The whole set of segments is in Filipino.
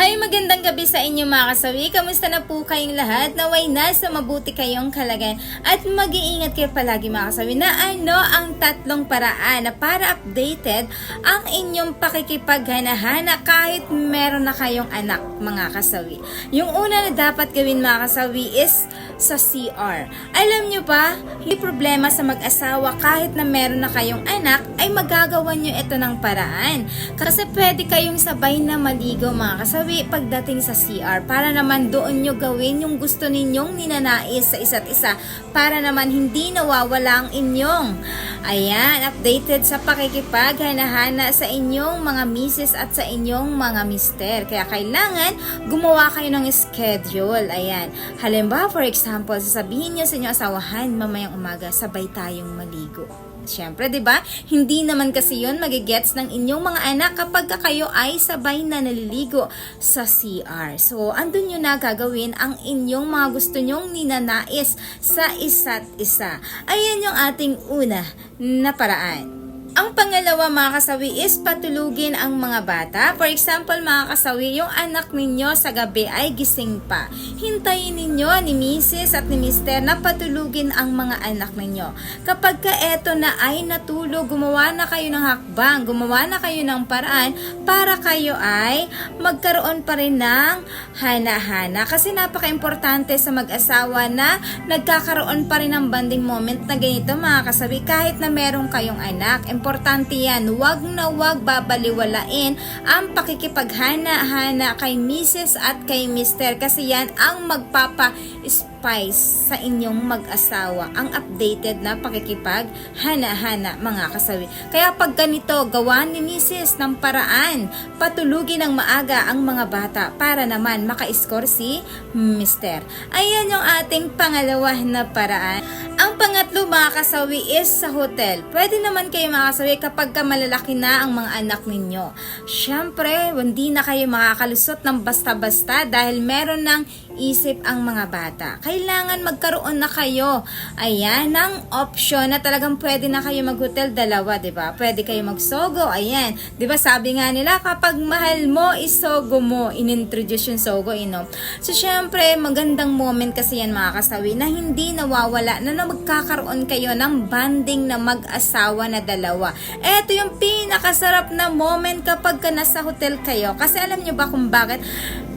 Hi, magandang gabi sa inyo mga kasawi. Kamusta na po kayong lahat? Naway nasa mabuti kayong kalagayan at mag-iingat kayo palagi mga kasawi na ano ang tatlong paraan na para updated ang inyong pakikipaghanahana kahit meron na kayong anak mga kasawi. Yung una na dapat gawin mga kasawi is sa CR. Alam nyo ba, hindi problema sa mag-asawa kahit na meron na kayong anak ay magagawa nyo ito ng paraan. Kasi pwede kayong sabay na maligo mga kasawi pagdating sa CR para naman doon nyo gawin yung gusto ninyong ninanais sa isa't isa para naman hindi nawawala ang inyong ayan, updated sa pakikipaghanahana sa inyong mga misis at sa inyong mga mister. Kaya kailangan gumawa kayo ng schedule. Ayan. Halimbawa, for example, sasabihin niyo sa inyong asawahan mamayang umaga, sabay tayong maligo. Siyempre, 'di ba? Hindi naman kasi 'yon magigets ng inyong mga anak kapag ka kayo ay sabay na naliligo sa CR. So, andun nyo na gagawin ang inyong mga gusto nyong ninanais sa isa't isa. Ayan yung ating una na paraan. Ang pangalawa mga kasawi is patulugin ang mga bata. For example mga kasawi, yung anak ninyo sa gabi ay gising pa. Hintayin ninyo ni Mrs. at ni Mr. na patulugin ang mga anak ninyo. Kapag ka eto na ay natulog, gumawa na kayo ng hakbang, gumawa na kayo ng paraan para kayo ay magkaroon pa rin ng hana-hana. Kasi napaka-importante sa mag-asawa na nagkakaroon pa rin ng bonding moment na ganito mga kasabi kahit na meron kayong anak. Importante yan. Huwag na huwag babaliwalain ang pakikipaghana-hana kay Mrs. at kay Mr. Kasi yan ang magpapa spice sa inyong mag-asawa ang updated na pakikipag hana-hana mga kasawi. Kaya pag ganito, gawa ni Mrs. ng paraan, patulugin ng maaga ang mga bata para naman maka-score si Mr. Ayan yung ating pangalawa na paraan. Ang pangatlo mga kasawi is sa hotel. Pwede naman kayo mga kasawi kapag ka malalaki na ang mga anak ninyo. Siyempre, hindi na kayo makakalusot ng basta-basta dahil meron ng isip ang mga bata. Kailangan magkaroon na kayo, ayan, ng option na talagang pwede na kayo mag-hotel dalawa, ba? Pwede kayo magsogo, ayan. Ba sabi nga nila, kapag mahal mo, isogo mo. Inintroduce yung sogo, ino. So, syempre, magandang moment kasi yan mga kasawi na hindi nawawala na, na magkakaroon kayo ng banding na mag-asawa na dalawa. Eto yung pinakasarap na moment kapag ka nasa hotel kayo. Kasi alam nyo ba kung bakit?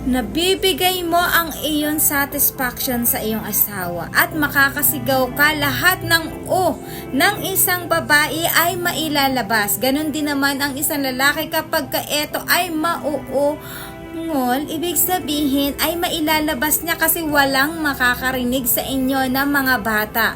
Nabibigay mo ang iyon satisfaction sa iyong asawa at makakasigaw ka lahat ng o ng isang babae ay mailalabas. Ganon din naman ang isang lalaki kapag ka eto ay mauo ngol, ibig sabihin ay mailalabas niya kasi walang makakarinig sa inyo ng mga bata.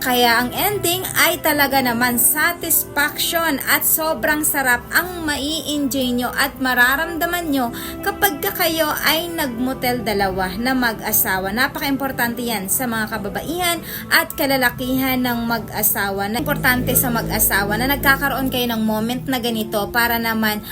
Kaya ang ending ay talaga naman satisfaction at sobrang sarap ang mai-enjoy nyo at mararamdaman nyo kapag ka kayo ay nagmotel dalawa na mag-asawa. Napaka-importante yan sa mga kababaihan at kalalakihan ng mag-asawa. Na importante sa mag-asawa na nagkakaroon kayo ng moment na ganito para naman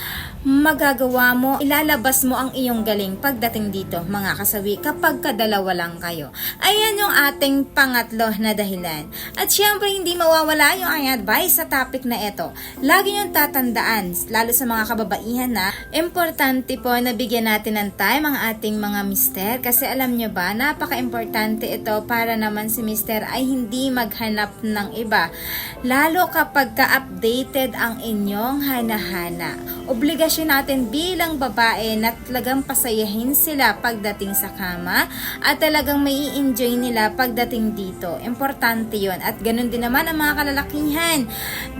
magagawa mo, ilalabas mo ang iyong galing pagdating dito mga kasawi kapag kadalawa lang kayo. Ayan yung ating pangatlo na dahilan. At syempre hindi mawawala yung aking advice sa topic na ito. Lagi niyong tatandaan, lalo sa mga kababaihan na importante po na bigyan natin ng time ang ating mga mister kasi alam nyo ba, napaka-importante ito para naman si mister ay hindi maghanap ng iba. Lalo kapag ka-updated ang inyong hanahana. Obligasyon natin bilang babae na talagang pasayahin sila pagdating sa kama at talagang mai enjoy nila pagdating dito. Importante yon At ganun din naman ang mga kalalakihan.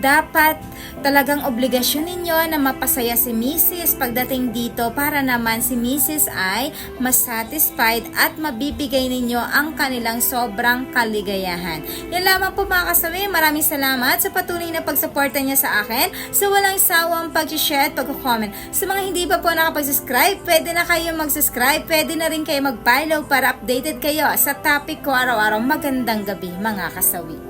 Dapat talagang obligasyon ninyo na mapasaya si Mrs. pagdating dito para naman si Mrs. ay mas satisfied at mabibigay ninyo ang kanilang sobrang kaligayahan. Yan lamang po mga kasawi. Maraming salamat sa patuloy na pagsuporta niya sa akin sa walang sawang pag-share at pag-comment. Sa mga hindi pa po nakapag-subscribe, pwede na kayo mag-subscribe. Pwede na rin kayo mag-follow para updated kayo sa topic ko araw-araw. Magandang gabi mga kasawi.